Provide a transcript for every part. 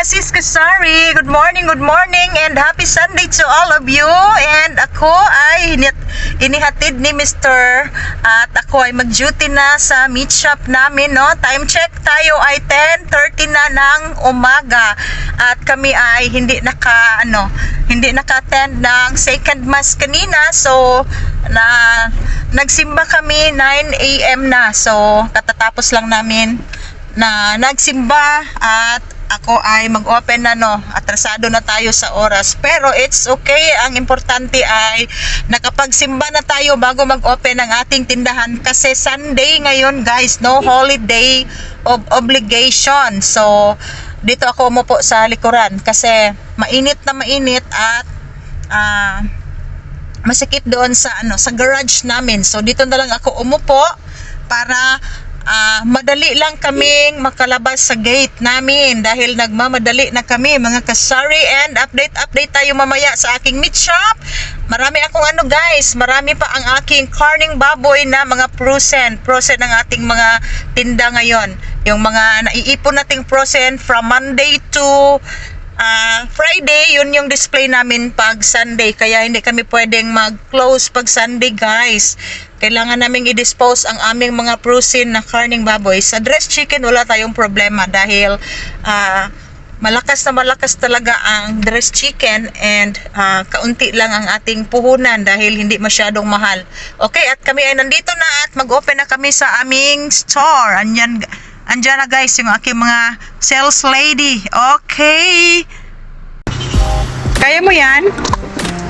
mga sis Kasari. Good morning, good morning, and happy Sunday to all of you. And ako ay inihatid ni Mr. At ako ay mag-duty na sa meat shop namin, no? Time check tayo ay 10.30 na ng umaga. At kami ay hindi naka, ano, hindi naka-attend ng second mass kanina. So, na nagsimba kami 9 a.m. na. So, katatapos lang namin na nagsimba at ako ay mag-open na no. Atrasado na tayo sa oras. Pero it's okay. Ang importante ay nakapagsimba na tayo bago mag-open ang ating tindahan kasi Sunday ngayon guys, no holiday of obligation. So, dito ako umupo sa likuran kasi mainit na mainit at ah masikip doon sa ano sa garage namin. So dito na lang ako umupo para ah, madali lang kaming makalabas sa gate namin dahil nagmamadali na kami mga kasari and update update tayo mamaya sa aking meat shop. Marami akong ano guys, marami pa ang aking carning baboy na mga frozen, frozen ang ating mga tinda ngayon. Yung mga naiipon nating frozen from Monday to Ah, Friday, yun yung display namin pag Sunday. Kaya hindi kami pwedeng mag-close pag Sunday, guys. Kailangan naming i-dispose ang aming mga protein na karning baboy. Sa dressed chicken, wala tayong problema dahil ah, malakas na malakas talaga ang dressed chicken and ah, kaunti lang ang ating puhunan dahil hindi masyadong mahal. Okay, at kami ay nandito na at mag-open na kami sa aming store. Anyan, andyan na guys yung aking mga sales lady. Okay. Kaya mo yan?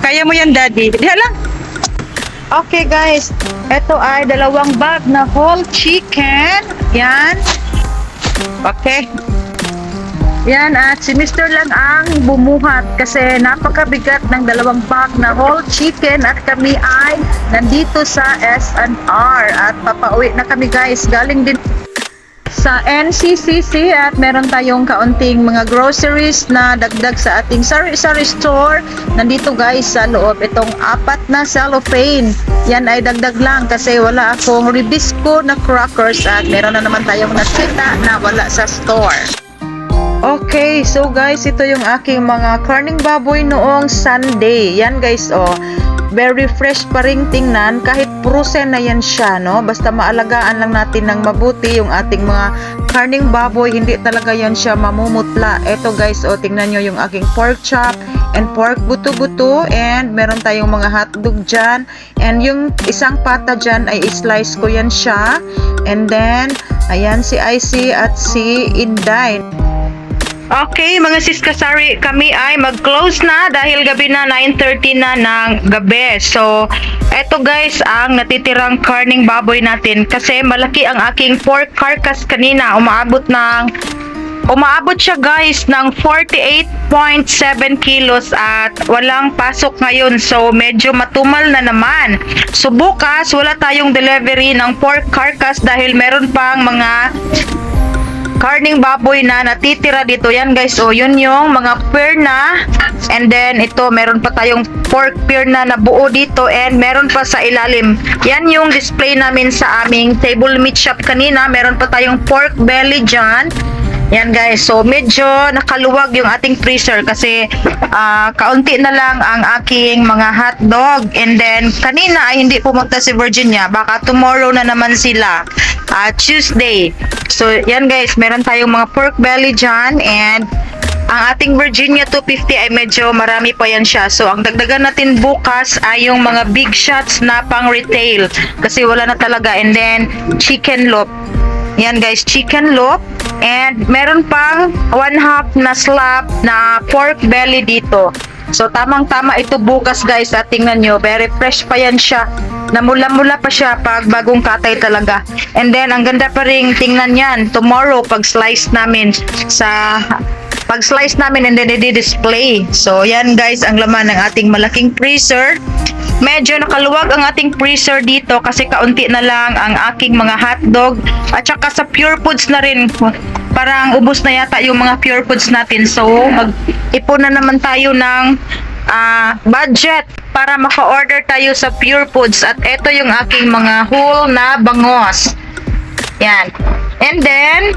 Kaya mo yan, daddy? Diha lang. Okay, guys. Ito ay dalawang bag na whole chicken. Yan. Okay. Yan, at si Mr. lang ang bumuhat kasi napakabigat ng dalawang bag na whole chicken at kami ay nandito sa S&R at papauwi na kami guys. Galing din sa NCCC at meron tayong kaunting mga groceries na dagdag sa ating sari-sari store. Nandito guys sa loob itong apat na cellophane. Yan ay dagdag lang kasi wala akong ribisco na crackers at meron na naman tayong nakita na wala sa store. Okay, so guys, ito yung aking mga karning baboy noong Sunday. Yan guys, oh. Very fresh pa ring tingnan. Kahit frozen na yan siya, no? Basta maalagaan lang natin ng mabuti yung ating mga karning baboy, hindi talaga yan siya mamumutla. Ito guys, oh, tingnan nyo yung aking pork chop and pork buto-buto. And meron tayong mga hotdog dyan. And yung isang pata dyan ay slice ko yan siya. And then ayan si Icy at si Inday Okay, mga sis kasari, kami ay mag-close na dahil gabi na 9.30 na ng gabi. So, eto guys ang natitirang karning baboy natin kasi malaki ang aking pork carcass kanina. Umaabot ng Umaabot siya guys ng 48.7 kilos at walang pasok ngayon so medyo matumal na naman. So bukas wala tayong delivery ng pork carcass dahil meron pang mga karning baboy na natitira dito. Yan guys, oh, yun yung mga pear na. And then ito, meron pa tayong pork pear na nabuo dito and meron pa sa ilalim. Yan yung display namin sa aming table meat shop kanina. Meron pa tayong pork belly dyan. Yan guys, so medyo nakaluwag yung ating freezer kasi ah, kaunti na lang ang aking mga hotdog and then kanina ay hindi pumunta si Virginia, baka tomorrow na naman sila, ah, Tuesday. So yan guys, meron tayong mga pork belly dyan and ang ating Virginia 250 ay medyo marami pa yan siya. So, ang dagdagan natin bukas ay yung mga big shots na pang retail. Kasi wala na talaga. And then, chicken loop. Yan guys, chicken loop. And meron pang one half na slab na pork belly dito. So, tamang-tama ito bukas guys. At tingnan nyo, very fresh pa yan siya. Namula-mula pa siya pag bagong katay talaga. And then, ang ganda pa rin tingnan yan. Tomorrow, pag slice namin sa pag slice namin and then i-display. So, yan guys, ang laman ng ating malaking freezer. Medyo nakaluwag ang ating freezer dito kasi kaunti na lang ang aking mga hotdog at saka sa pure foods na rin. Parang ubos na yata yung mga pure foods natin. So, mag-ipon na naman tayo ng ah, budget para maka-order tayo sa pure foods at ito yung aking mga whole na bangos. Yan. And then,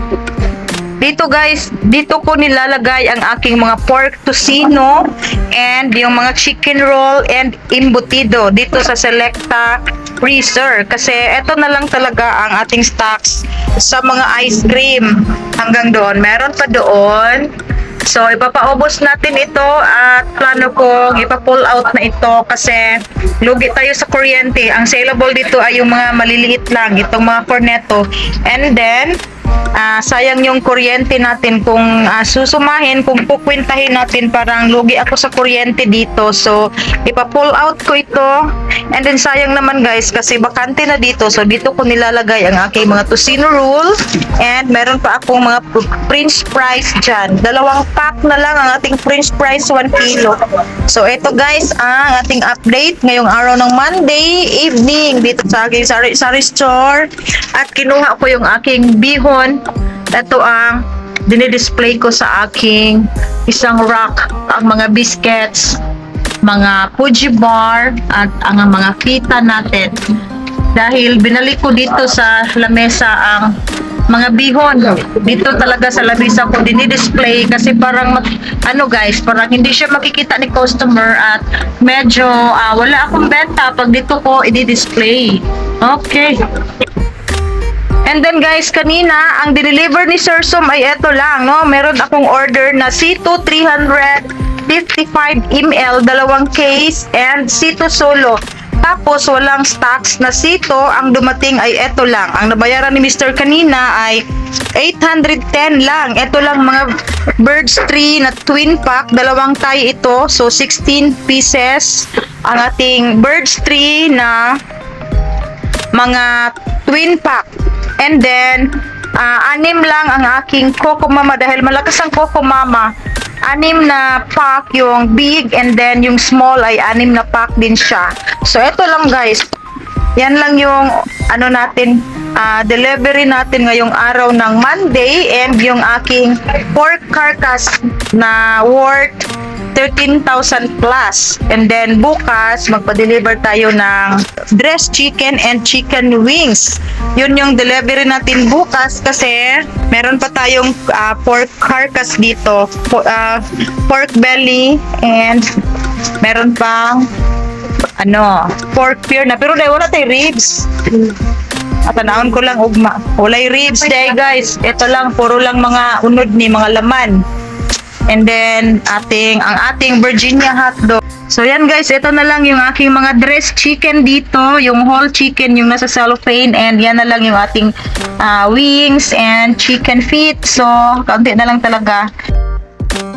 Dito guys, dito ko nilalagay ang aking mga pork tocino and yung mga chicken roll and embutido dito sa Selecta freezer kasi eto na lang talaga ang ating stocks sa mga ice cream hanggang doon. Meron pa doon. So, ipapaubos natin ito at plano kong ipa-pull out na ito kasi lugi tayo sa kuryente. Ang saleable dito ay yung mga maliliit lang, itong mga cornetto. And then, ah, sayang yung kuryente natin kung ah, susumahin, kung pukwintahin natin parang lugi ako sa kuryente dito. So, ipa-pull out ko ito. And then, sayang naman guys kasi bakante na dito. So, dito ko nilalagay ang aking mga tocino roll. And meron pa akong mga french fries dyan. Dalawang pack na lang ang ating french fries, 1 kilo. So, ito guys ang ating update ngayong araw ng Monday evening dito sa aking sari-sari store. At kinuha ko yung aking bihon. Ito ang dinidisplay ko sa aking isang rack. Ang mga biscuits, mga Fuji bar, at ang mga kita natin. Dahil binalik ko dito sa lamesa ang mga bihon. Dito talaga sa lamesa ko dinidisplay kasi parang ano guys, parang hindi siya makikita ni customer at medyo ah, wala akong benta pag dito ko i-display. Okay. And then guys, kanina, ang deliver ni Sir Som ay eto lang, no? Meron akong order na C2 355 ml, dalawang case, and C2 solo. Tapos, walang stocks na C2, ang dumating ay eto lang. Ang nabayaran ni Mr. kanina ay 810 lang. Ito lang mga Birds 3 na twin pack, dalawang tie ito. So, 16 pieces. Ang ating Birds 3 na mga twin pack. And then, ah, anim lang ang aking Coco Mama dahil malakas ang Coco Mama. Anim na pack yung big and then yung small ay anim na pack din siya. So, ito lang guys. Yan lang yung ano natin ah, delivery natin ngayong araw ng Monday and yung aking pork carcass na worth 13,000 plus. And then bukas, magpa-deliver tayo ng dressed chicken and chicken wings. Yun yung delivery natin bukas kasi meron pa tayong ah, pork carcass dito. Po- ah, pork belly and meron pang ano, pork pure na. Pero dahil wala tayo ribs. At tanawon ko lang ugma. Walay ribs day guys. Ito lang, puro lang mga unod ni mga laman. And then ating ang ating Virginia hotdog. So yan guys, ito na lang yung aking mga dressed chicken dito, yung whole chicken yung nasa cellophane and yan na lang yung ating ah, wings and chicken feet. So, kaunti na lang talaga.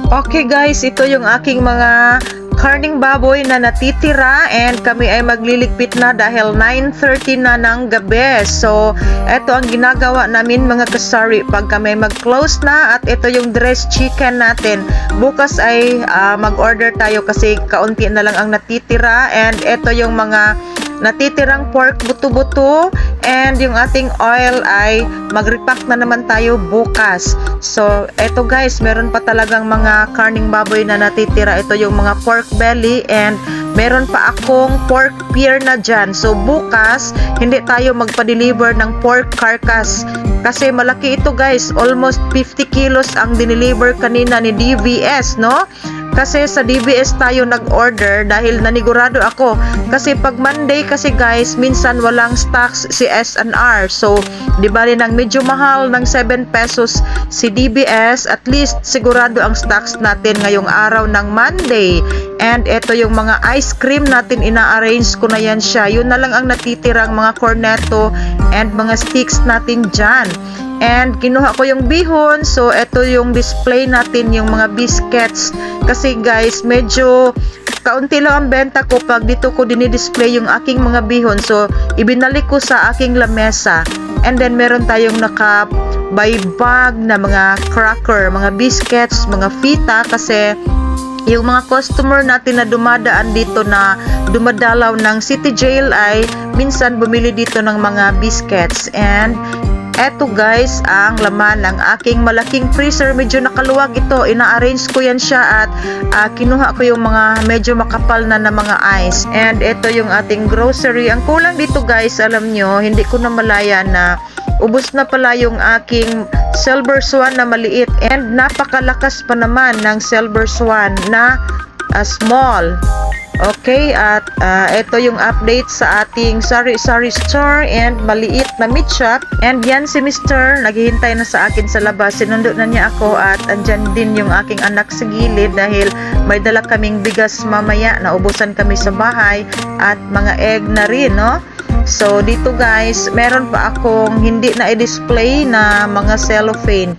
Okay guys, ito yung aking mga karning baboy na natitira and kami ay magliligpit na dahil 9.30 na ng gabi. So, ito ang ginagawa namin mga kasari pag kami mag-close na at ito yung dressed chicken natin. Bukas ay ah, mag-order tayo kasi kaunti na lang ang natitira and ito yung mga natitirang pork buto-buto and yung ating oil ay mag-repack na naman tayo bukas. So, eto guys, meron pa talagang mga karning baboy na natitira. Ito yung mga pork belly and meron pa akong pork pear na dyan. So, bukas, hindi tayo magpa-deliver ng pork carcass. Kasi malaki ito guys, almost 50 kilos ang dineliver kanina ni DVS, no? Kasi sa DBS tayo nag-order dahil nanigurado ako. Kasi pag Monday kasi guys, minsan walang stocks si S&R. So, di ba rin ang medyo mahal ng 7 pesos si DBS, at least sigurado ang stocks natin ngayong araw ng Monday. And ito yung mga ice cream natin, ina-arrange ko na yan siya. Yun na lang ang natitirang mga cornetto and mga sticks natin dyan. And kinuha ko yung bihon. So, ito yung display natin, yung mga biscuits. Kasi guys, medyo kaunti lang ang benta ko pag dito ko dinidisplay yung aking mga bihon. So, ibinalik ko sa aking lamesa. And then, meron tayong naka by bag na mga cracker, mga biscuits, mga fita kasi yung mga customer natin na dumadaan dito na dumadalaw ng city jail ay minsan bumili dito ng mga biscuits and eto guys ang laman ng aking malaking freezer. Medyo nakaluwag ito. Ina-arrange ko yan siya at ah, kinuha ko yung mga medyo makapal na na mga ice. And ito yung ating grocery. Ang kulang dito guys alam nyo hindi ko na malaya na ubos na pala yung aking silver swan na maliit. And napakalakas pa naman ng silver swan na ah, small. Okay, at ah, ito yung update sa ating sari-sari store and maliit na meat shop. And yan si Mr. naghihintay na sa akin sa labas. Sinundo na niya ako at andyan din yung aking anak sa gilid dahil may dala kaming bigas mamaya. Naubusan kami sa bahay at mga egg na rin, no? So, dito guys, meron pa akong hindi na i-display na mga cellophane.